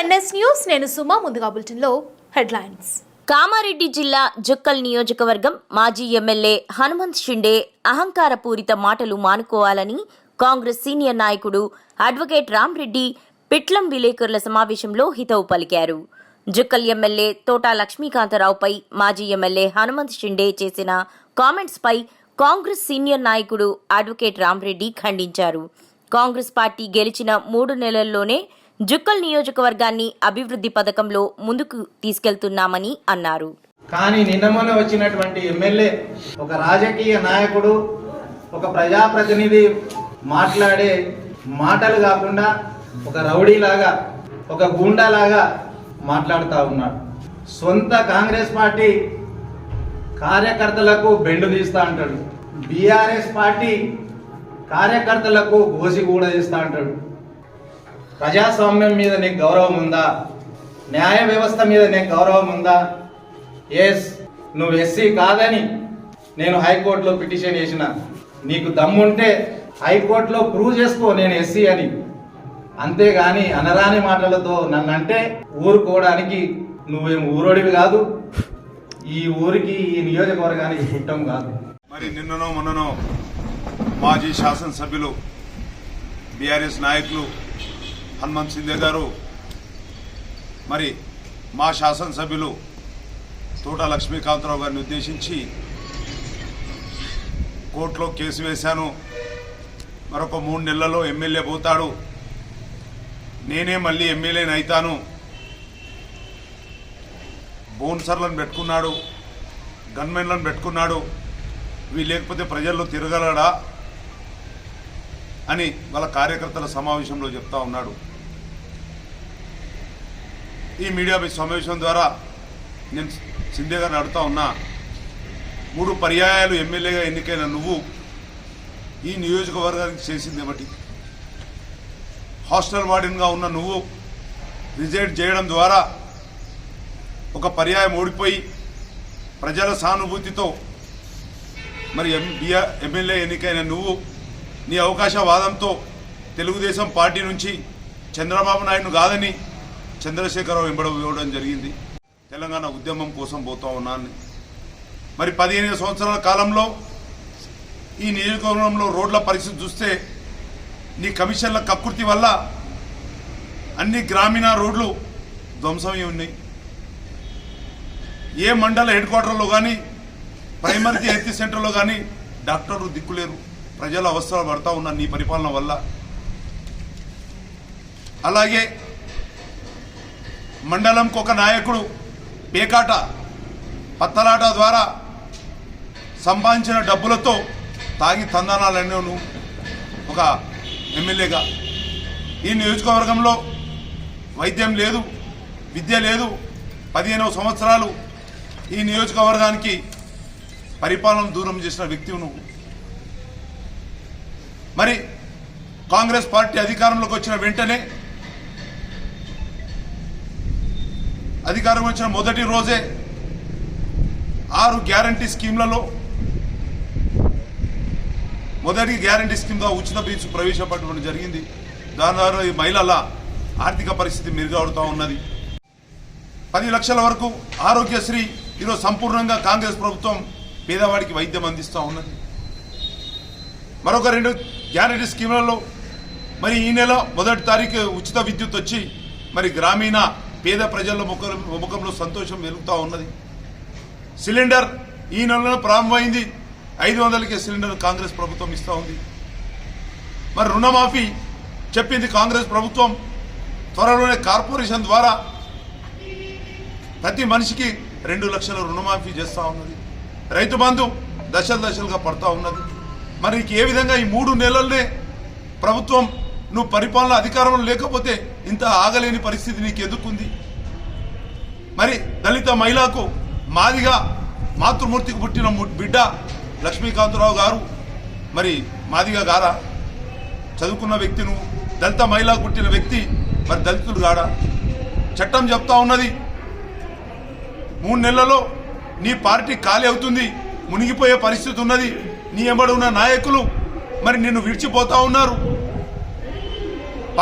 NS news నేను సుమా ముందుగా బులెటిన్లో హెడ్లైన్స్. కామారెడ్డి జిల్లా జుక్కల్ నియోజకవర్గం మాజీ ఎమ్మెల్యే హనుమంత్ షిండే అహంకారపూరిత మాటలు మానుకోవాలని కాంగ్రెస్ సీనియర్ నాయకుడు అడ్వకేట్ రామ్రెడ్డి పిట్లం విలేకరుల సమావేశంలో హితవు పలికారు. జుక్కల్ ఎమ్మెల్యే తోటా లక్ష్మీకాంతరావుపై మాజీ ఎమ్మెల్యే హనుమంత్ షిండే చేసిన కామెంట్స్పై కాంగ్రెస్ సీనియర్ నాయకుడు అడ్వకేట్ రామ్రెడ్డి ఖండించారు. కాంగ్రెస్ పార్టీ గెలిచిన మూడు నెలల్లోనే జుక్కల్ నియోజకవర్గాన్ని అభివృద్ధి పథకంలో ముందుకు తీసుకెళ్తున్నామని అన్నారు. కానీ నిన్న మొన్న వచ్చినటువంటి ఎమ్మెల్యే ఒక రాజకీయ నాయకుడు ఒక ప్రజాప్రతినిధి మాట్లాడే మాటలు కాకుండా ఒక రౌడీలాగా ఒక గూండాలాగా మాట్లాడుతూ ఉన్నాడు. సొంత కాంగ్రెస్ పార్టీ కార్యకర్తలకు బెండు తీస్తా అంటాడు. బీఆర్ఎస్ పార్టీ కార్యకర్తలకు గోసి కూడా ఇస్తా అంటాడు. ప్రజాస్వామ్యం మీద నీకు గౌరవం ఉందా? న్యాయ వ్యవస్థ మీద నీకు గౌరవం ఉందా? ఎస్ నువ్వు ఎస్సీ కాదని నేను హైకోర్టులో పిటిషన్ చేసిన నీకు దమ్ముంటే హైకోర్టులో ప్రూవ్ చేసుకో నేను ఎస్సీ అని. అంతేగాని అనరాని మాటలతో నన్ను అంటే ఊరుకోవడానికి నువ్వేం ఊరోడివి కాదు. ఈ ఊరికి ఈ నియోజకవర్గానికి చుట్టం కాదు. మరి నిన్ననో మొన్ననో మాజీ శాసనసభ్యులు బీఆర్ఎస్ నాయకులు హనుమంత్ సింధే గారు మరి మా శాసనసభ్యులు తోట లక్ష్మీకాంతరావు గారిని ఉద్దేశించి కోర్టులో కేసు వేశాను. మరొక మూడు నెలల్లో ఎమ్మెల్యే పోతాడు. నేనే మళ్ళీ ఎమ్మెల్యేని అవుతాను బౌన్సర్లను పెట్టుకున్నాడు గన్మెన్లను పెట్టుకున్నాడు. వీ లేకపోతే ప్రజల్లో తిరగలడా అని వాళ్ళ కార్యకర్తల సమావేశంలో చెప్తా ఉన్నాడు. ఈ మీడియా సమావేశం ద్వారా నేను సింధే గారిని అడుగుతా ఉన్నా మూడు పర్యాయాలు ఎమ్మెల్యేగా ఎన్నికైన నువ్వు ఈ నియోజకవర్గానికి చేసింది ఏమిటి? హాస్టల్ వార్డెన్గా ఉన్న నువ్వు రిజైన్ చేయడం ద్వారా ఒక పర్యాయం ఓడిపోయి ప్రజల సానుభూతితో మరి ఎం ఎమ్మెల్యే ఎన్నికైన నువ్వు నీ అవకాశవాదంతో తెలుగుదేశం పార్టీ నుంచి చంద్రబాబు నాయుడు కాదని చంద్రశేఖరరావు వెంబడ ఇవ్వడం జరిగింది. తెలంగాణ ఉద్యమం కోసం పోతా ఉన్నాను. మరి పదిహేను సంవత్సరాల కాలంలో ఈ నియోజకవర్గంలో రోడ్ల పరిస్థితి చూస్తే నీ కమిషన్ల కకృతి వల్ల అన్ని గ్రామీణ రోడ్లు ధ్వంసమై ఉన్నాయి. ఏ మండల హెడ్ క్వార్టర్లో కానీ ప్రైమరీ హెల్త్ సెంటర్లో కానీ డాక్టర్లు దిక్కులేరు. ప్రజల అవసరాలు పడతా ఉన్నారు నీ పరిపాలన వల్ల. అలాగే మండలంకు ఒక నాయకుడు పేకాట పత్తలాట ద్వారా సంపాదించిన డబ్బులతో తాగి తందనాలన్నీ ఒక ఎమ్మెల్యేగా. ఈ నియోజకవర్గంలో వైద్యం లేదు విద్య లేదు. పదిహేనవ సంవత్సరాలు ఈ నియోజకవర్గానికి పరిపాలన దూరం చేసిన వ్యక్తివి నువ్వు మరి కాంగ్రెస్ పార్టీ అధికారంలోకి వచ్చిన వెంటనే అధికారం వచ్చిన మొదటి రోజే ఆరు గ్యారంటీ స్కీమ్లలో మొదటి గ్యారంటీ స్కీమ్ ద్వారా ఉచిత బీచ్ ప్రవేశపెట్టడం జరిగింది. దాని ద్వారా ఈ మహిళల ఆర్థిక పరిస్థితి మెరుగవుతూ ఉన్నది. పది లక్షల వరకు ఆరోగ్యశ్రీ ఈరోజు సంపూర్ణంగా కాంగ్రెస్ ప్రభుత్వం పేదవాడికి వైద్యం అందిస్తూ ఉన్నది. మరొక రెండు గ్యారంటీ స్కీములలో మరి ఈ నెల మొదటి తారీఖు ఉచిత విద్యుత్ వచ్చి మరి గ్రామీణ పేద ప్రజల ముఖ ముఖంలో సంతోషం వెలుగుతూ ఉన్నది. సిలిండర్ ఈ నెలలో ప్రారంభమైంది. ఐదు వందలకే సిలిండర్ కాంగ్రెస్ ప్రభుత్వం ఇస్తూ ఉంది. మరి రుణమాఫీ చెప్పింది కాంగ్రెస్ ప్రభుత్వం. త్వరలోనే కార్పొరేషన్ ద్వారా ప్రతి మనిషికి రెండు లక్షల రుణమాఫీ చేస్తూ ఉన్నది. రైతు బంధు దశలు దశలుగా పడతా ఉన్నది. మరి ఏ విధంగా ఈ మూడు నెలల్నే ప్రభుత్వం నువ్వు పరిపాలన అధికారంలో లేకపోతే ఇంత ఆగలేని పరిస్థితి నీకు ఎదుర్కొంది. మరి దళిత మహిళకు మాదిగా మాతృమూర్తికి పుట్టిన బిడ్డ లక్ష్మీకాంతరావు గారు మరి మాదిగా గారా? చదువుకున్న వ్యక్తి నువ్వు దళిత మహిళ పుట్టిన వ్యక్తి మరి దళితులు గాడా? చట్టం చెప్తా ఉన్నది మూడు నెలలలో నీ పార్టీ ఖాళీ అవుతుంది మునిగిపోయే పరిస్థితి ఉన్నది నీ ఎంబడి ఉన్న నాయకులు మరి నిన్ను విడిచిపోతా ఉన్నారు.